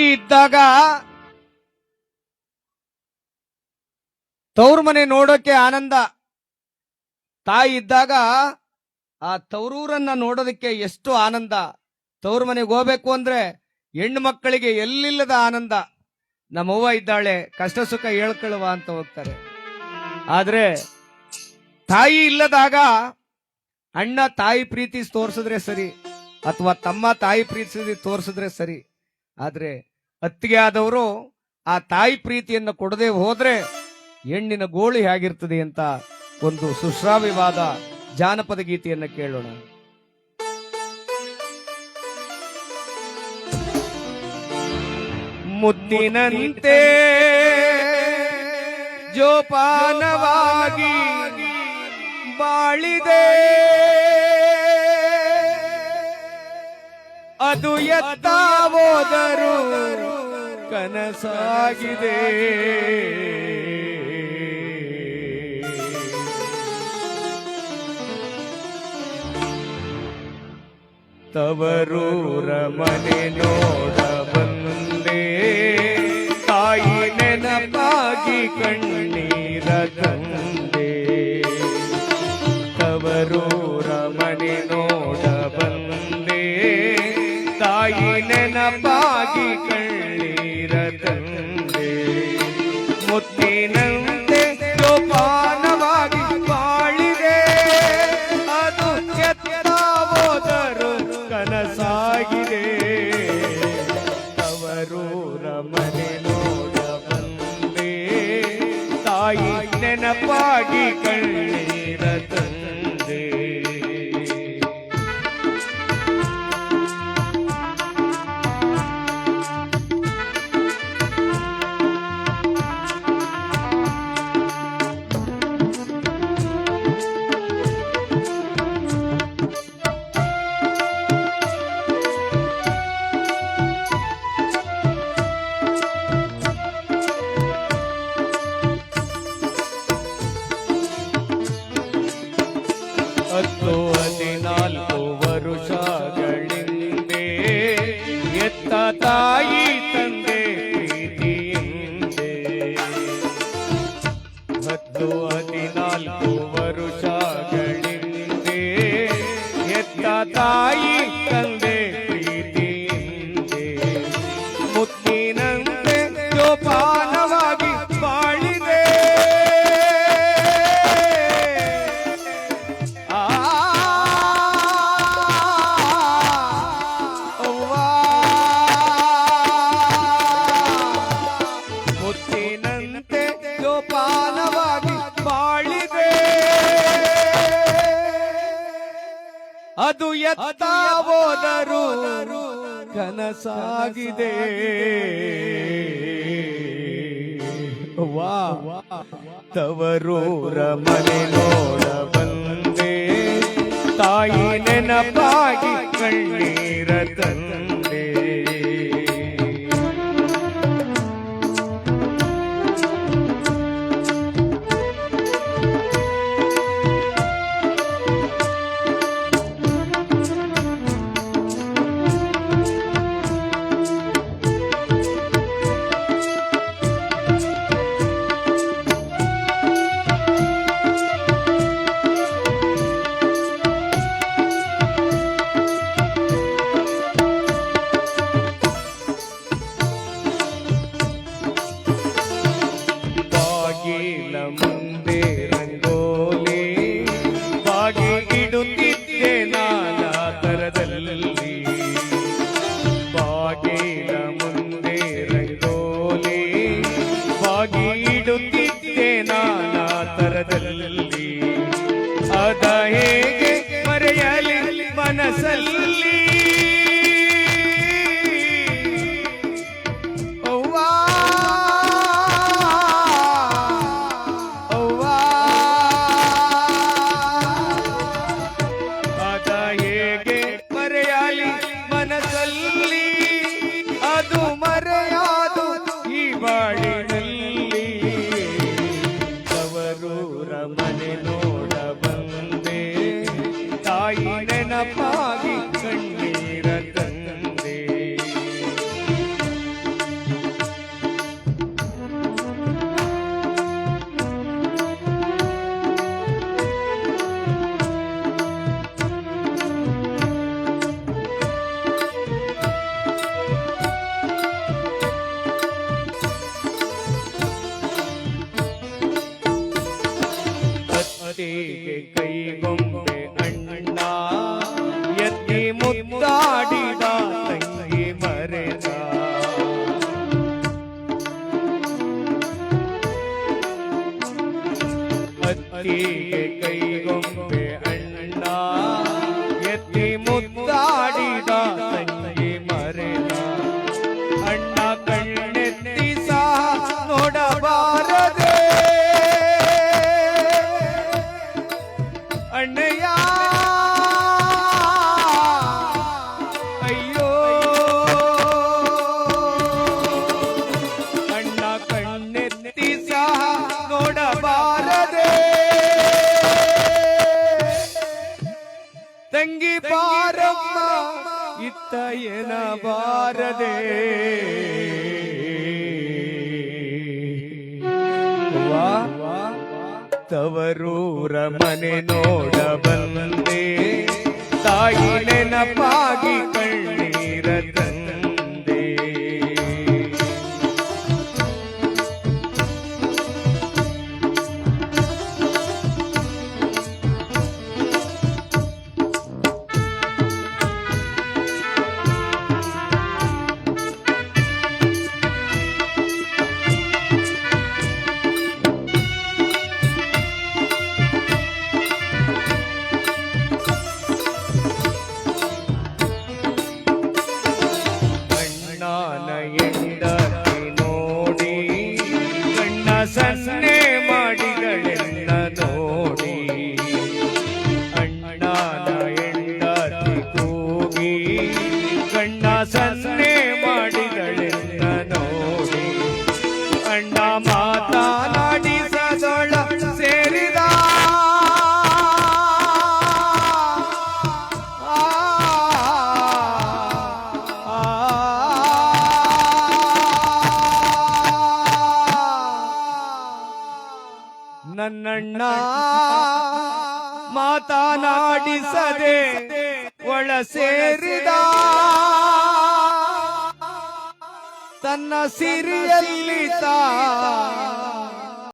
ಇದ್ದಾಗ ತವ್ರ ಮನೆ ನೋಡೋಕೆ ಆನಂದ. ತಾಯಿ ಇದ್ದಾಗ ಆ ತವರೂರನ್ನ ನೋಡೋದಕ್ಕೆ ಎಷ್ಟು ಆನಂದ. ತವ್ರ ಮನೆಗೆ ಹೋಗ್ಬೇಕು ಅಂದ್ರೆ ಹೆಣ್ಣು ಮಕ್ಕಳಿಗೆ ಎಲ್ಲಿಲ್ಲದ ಆನಂದ. ನಮ್ಮವ್ವ ಇದ್ದಾಳೆ, ಕಷ್ಟ ಸುಖ ಹೇಳ್ಕೊಳ್ಳುವ ಅಂತ ಹೋಗ್ತಾರೆ. ಆದ್ರೆ ತಾಯಿ ಇಲ್ಲದಾಗ ಅಣ್ಣ ತಾಯಿ ಪ್ರೀತಿ ತೋರಿಸಿದ್ರೆ ಸರಿ, ಅಥವಾ ತಮ್ಮ ತಾಯಿ ಪ್ರೀತಿಸಿ ತೋರಿಸಿದ್ರೆ ಸರಿ. ಆದ್ರೆ ಅತ್ತಿಗೆ ಆದವರು ಆ ತಾಯಿ ಪ್ರೀತಿಯನ್ನು ಕೊಡದೆ ಹೋದ್ರೆ ಹೆಣ್ಣಿನ ಗೋಳಿ ಹೇಗಿರ್ತದೆ ಅಂತ ಒಂದು ಸುಶ್ರಾವ್ಯವಾದ ಜಾನಪದ ಗೀತೆಯನ್ನು ಕೇಳೋಣ. ಮುದ್ದಿನಂತೆ ಜೋಪಾನವಾಗಿ ಬಾಳಿದೆ. ಅದು ಎತ್ತ ಕನಸಾಗಿದೆ. ತವರೂರ ಮನೆ ನೋಡ ಬಂದೆ. ತಾಯಿ ನೆನಪಾಗಿ ಕಣ್ಣೀರ ತಂದೆ. ತಾಯಿ ನೆನಪಾಗಿ ಕಣ್ಣೀರ ತಂದೆ ಮುತ್ತಿನಂತೆ ಜೋಪಾನವಾಗಿ ಬಾಳಿದೆ. ಅದು ಎತ್ತ ಕನಸಾಗಿದೆ. ತವರೂರ ಮನೆ ನೋಡ ಬಂದೆ. ತಾಯಿ ನೆನಪಾಗಿ ಕಳ್ಳೀರ ತಂದೆ ತಾಯಿ ತಂದೆ ಪ್ರೀತಿಯಿಂದೆ ಹತ್ತು ಹದಿನಾಲ್ಕು ವರುಷಗಳಿಂದೆ ಎತ್ತ ತಾಯಿ ಹೋದರು ಕನಸಾಗಿದೆ. ವಾ. ತವರೂರ ಮನೆ ನೋಡ ಬಂದೆ. ತಾಯಿ ನೆನಪಾಗಿ ಕಣ್ಣೀರ ನೆನಪಾಗಿ ಕಣ್ಣೀರ அண்ணா எத்தி முத்தாடிதான் தங்கி மறை ಅಣ್ಣಯ್ಯ. ಅಯ್ಯೋ. ಅಣ್ಣ ಕಣ್ಣೆತ್ತಿ ಸಹ ನೋಡಬಾರದೆ. ತಂಗಿ ಬಾರಮ್ಮ ಇತ್ತ ಏನ ತವರೂರ ಮನೆ ನೋಡ ಬಂದೆ. ತಾಯಿ ನೆನಪಾಗಿ ಕಣ್ಣೀರ ನನ್ನಣ್ಣ ಮಾತನಾಡಿಸದೆ ಒಳ ಸೇರಿದ ತನ್ನ ಸಿರಿಯಲ್ಲಿ ತಾ